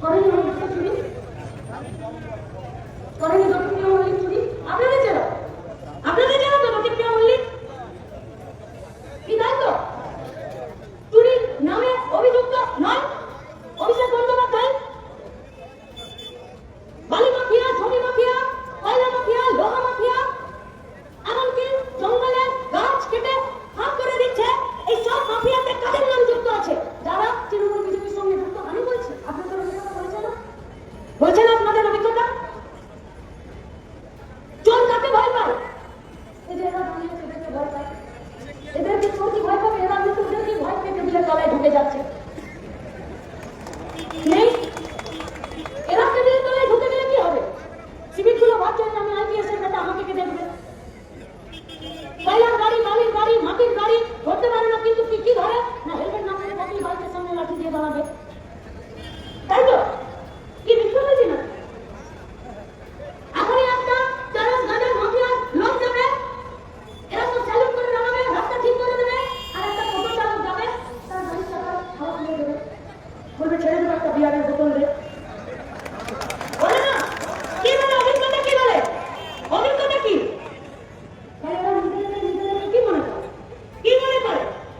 চুরি করেনি যখন উঠে যাচ্ছে। থেকে ছেড়ে